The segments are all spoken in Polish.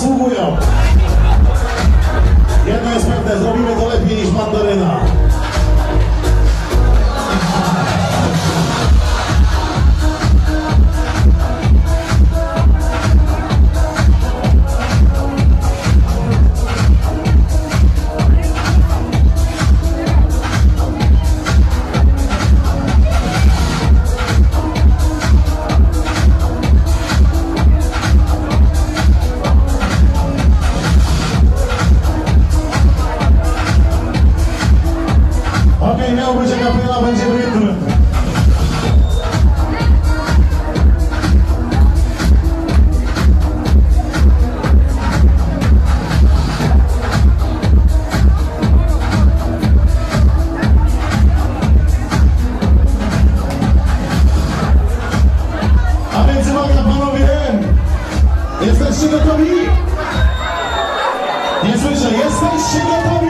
승부요. Akapela, będzie rytm. A więc uwaga panowie, jesteście gotowi? Nie słyszę, jesteście gotowi?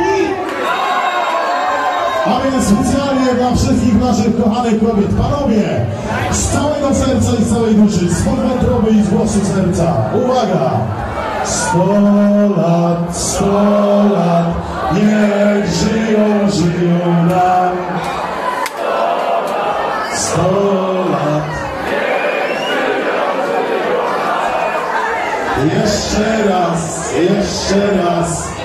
A więc specjalnie dla wszystkich naszych kochanych kobiet, panowie, z całego serca i z całej duszy, z wątroby i z głosu serca, uwaga! Sto lat, sto lat, niech żyją, żyją nam. Sto lat. Jeszcze raz, jeszcze raz.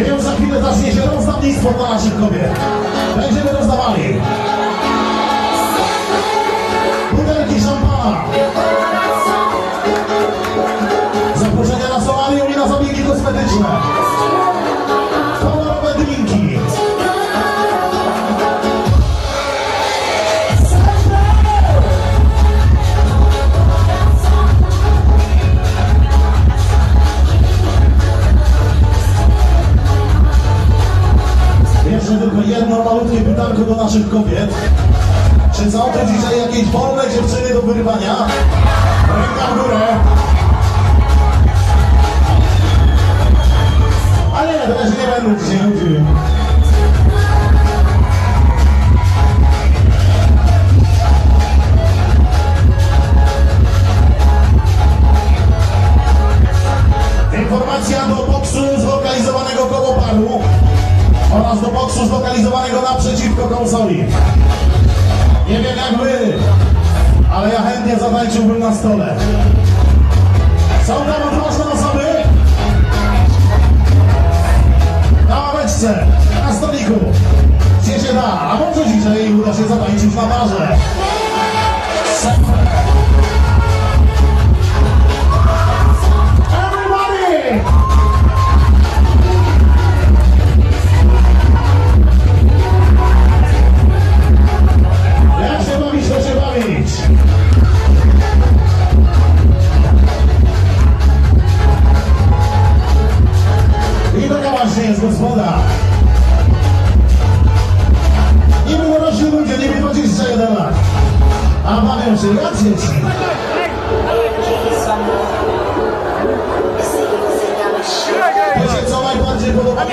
I wiem, za chwilę zacznie się rozdawnictwo dla naszych kobiet. Będziemy rozdawali. Butelki Jedno malutkie pytanko do naszych kobiet. Czy są tu dzisiaj jakieś wolne dziewczyny do wyrywania? Ręka w górę. Ale to też nie będę dzisiaj nudził. Zlokalizowanego naprzeciwko konsoli. Nie wiem jak wy, ale ja chętnie zatańczyłbym na stole. Są tam odważne osoby? Na ławeczce, na stoliku. Gdzie się da, a może dzisiaj uda się zatańczyć na barze.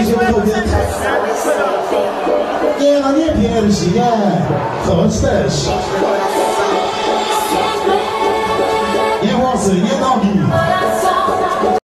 W kobiet? Nie, no nie piersi, nie. Choć też. Nie włosy, nie nogi.